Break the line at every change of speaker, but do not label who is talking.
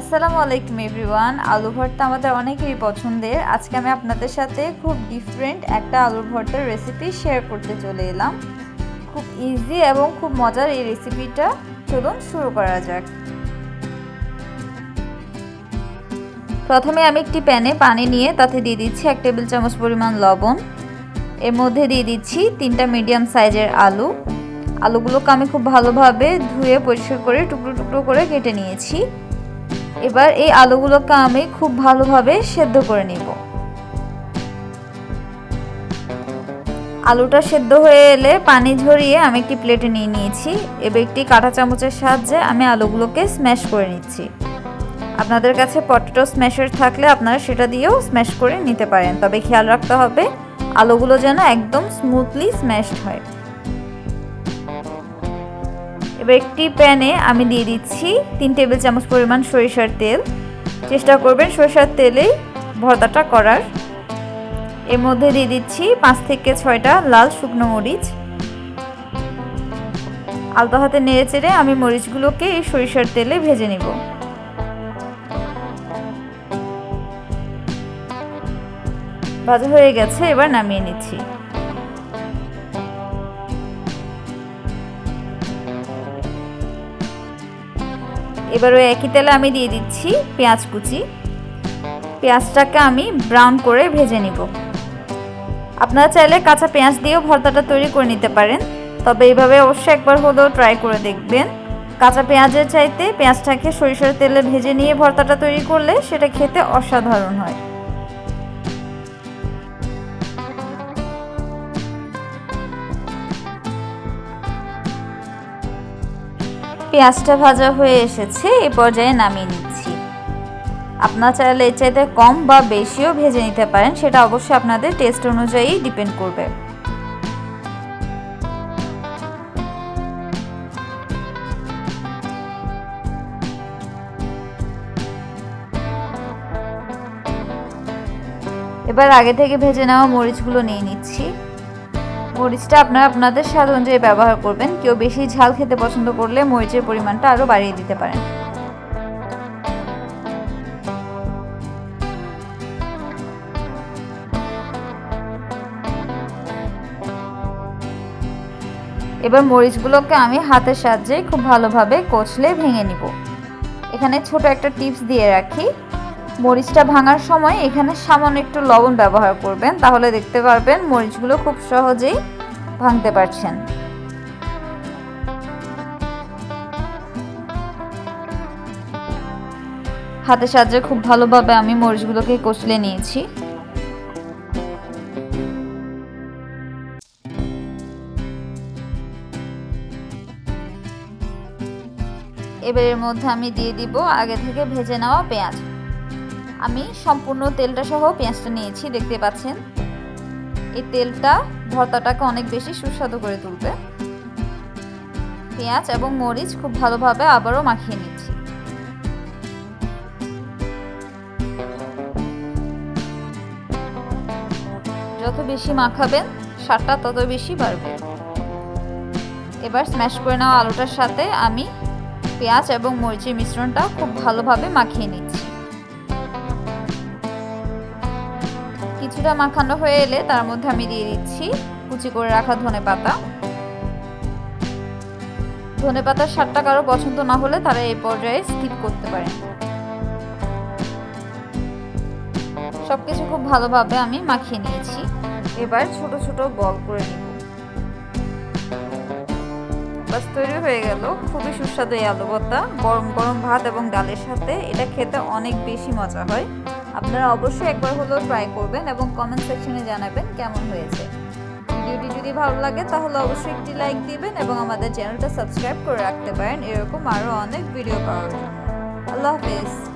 আসসালামু আলাইকুম এভরিওয়ান। আলু ভর্তা আমাদের অনেকেরই পছন্দের। আজকে আমি আপনাদের সাথে খুব ডিফারেন্ট একটা আলু ভর্তার রেসিপি শেয়ার করতে চলে এলাম। খুব ইজি এবং খুব মজার এই রেসিপিটা চলুন শুরু করা যাক। প্রথমে আমি একটি প্যানে পানি নিয়ে তাতে দিয়ে দিচ্ছি এক টেবিল চামচ পরিমাণ লবণ। এর মধ্যে দিয়ে দিচ্ছি তিনটা মিডিয়াম সাইজের আলু। আলুগুলোকে আমি খুব ভালোভাবে ধুয়ে পরিষ্কার করে টুকরো টুকরো করে কেটে নিয়েছি। এবার এই আলুগুলোকে আমি খুব ভালোভাবে সেদ্ধ করে নিব। আলুটা সেদ্ধ হয়ে এলে পানি ঝরিয়ে আমি একটি প্লেটে নিয়ে নিয়েছি। এবার একটি কাঁটা চামচের সাহায্যে আমি আলুগুলোকে স্ম্যাশ করে নিচ্ছি। আপনাদের কাছে পটেটো স্ম্যাশের থাকলে আপনারা সেটা দিয়েও স্ম্যাশ করে নিতে পারেন। তবে খেয়াল রাখতে হবে, আলুগুলো যেন একদম স্মুথলি স্ম্যাশড হয়। এবার একটি প্যানে আমি দিয়ে দিচ্ছি তিন টেবিল চামচ পরিমাণ সরিষার তেল। চেষ্টা করবেন সরিষার তেলেই ভর্তাটা করার। এর মধ্যে দিয়ে দিচ্ছি পাঁচ থেকে ছয়টা লাল শুকনো মরিচ। আলতো হাতে নেড়ে চেড়ে আমি মরিচগুলোকে এই সরিষার তেলে ভেজে নিব। ভাজা হয়ে গেছে, এবার নামিয়ে নিচ্ছি। এবার ওই একই তেলে আমি দিয়ে দিচ্ছি পেঁয়াজ কুচি। পেঁয়াজটাকে আমি ব্রাউন করে ভেজে নিব। আপনারা চাইলে কাঁচা পেঁয়াজ দিয়েও ভর্তাটা তৈরি করে নিতে পারেন, তবে এইভাবে অবশ্যই একবার হলেও ট্রাই করে দেখবেন। কাঁচা পেঁয়াজের চাইতে পেঁয়াজটাকে সরিষার তেলে ভেজে নিয়ে ভর্তাটা তৈরি করলে সেটা খেতে অসাধারণ হয়। পেঁয়াজটা ভাজা হয়ে এসেছে, এ পর্যায়ে নামিয়ে নিচ্ছি। আপনার চাইলে এর চাইতে কম বা বেশিও ভেজে নিতে পারেন, সেটা অবশ্যই আপনাদের টেস্ট অনুযায়ী ডিপেন্ড করবে। এবার আগে থেকে ভেজে নেওয়া মরিচগুলো নিয়ে নিচ্ছি। মরিচটা আপনারা আপনাদের স্বাদ অনুযায়ী ব্যবহার করবেন। কেউ বেশি ঝাল খেতে পছন্দ করলে মরিচের পরিমাণটা আরও বাড়িয়ে দিতে পারেন। এবার মরিচগুলোকে আমি হাতের সাহায্যে খুব ভালোভাবে কচলে ভেঙে নিব। এখানে ছোট একটা টিপস দিয়ে রাখি। মরিচটা ভাঙার সময় এখানে সামান্য একটু লবণ ব্যবহার করবেন, তাহলে দেখতে পারবেন মরিচগুলো খুব সহজেই ভাঙতে পারছেন। হাতের সাহায্যে খুব ভালোভাবে আমি মরিচগুলোকে কষলে নিয়েছি। এবার এর মধ্যে আমি দিয়ে দিব আগে থেকে ভেজে নেওয়া পেঁয়াজ। আমি সম্পূর্ণ তেলটা সহ পেঁয়াজটা নিয়েছি, দেখতে পাচ্ছেন। এই তেলটা, ভর্তাটাকে অনেক বেশি সুস্বাদু করে তুলবে। পেঁয়াজ এবং মরিচ খুব ভালোভাবে আবারও মাখিয়ে নিচ্ছি। যত বেশি মাখাবেন, স্বাদটা তত বেশি বাড়বে। এবার স্ম্যাশ করে নেওয়া আলুটার সাথে আমি পেঁয়াজ এবং মরিচের মিশ্রণটা খুব ভালোভাবে মাখিয়ে নিচ্ছি। কিছুটা মাখানো হয়ে এলে তার মধ্যে আমি দিয়ে দিচ্ছি কুচি করে রাখা ধনে পাতা। ধনে পাতার স্বাদটা কারও পছন্দ না হলে তারা এই পর্যায়ে স্কিপ করতে পারেন সবকিছু খুব ভালোভাবে আমি মাখিয়ে নিয়েছি। এবার ছোট ছোট বল করে নিব। বাস তৈরি হয়ে গেল। খুবই সুস্বাদু এই আলু ভর্তা গরম গরম ভাত এবং ডালের সাথে এটা খেতে অনেক বেশি মজা হয়। আপনারা অবশ্যই একবার হলেও ট্রাই করবেন এবং কমেন্ট সেকশনে জানাবেন কেমন হয়েছে। ভিডিওটি যদি ভালো লাগে তাহলে অবশ্যই একটি লাইক দিবেন এবং আমাদের চ্যানেলটা সাবস্ক্রাইব করে রাখতে পারেন। এরকম আরও অনেক ভিডিও পাওয়ার জন্য। আল্লাহ হাফেজ।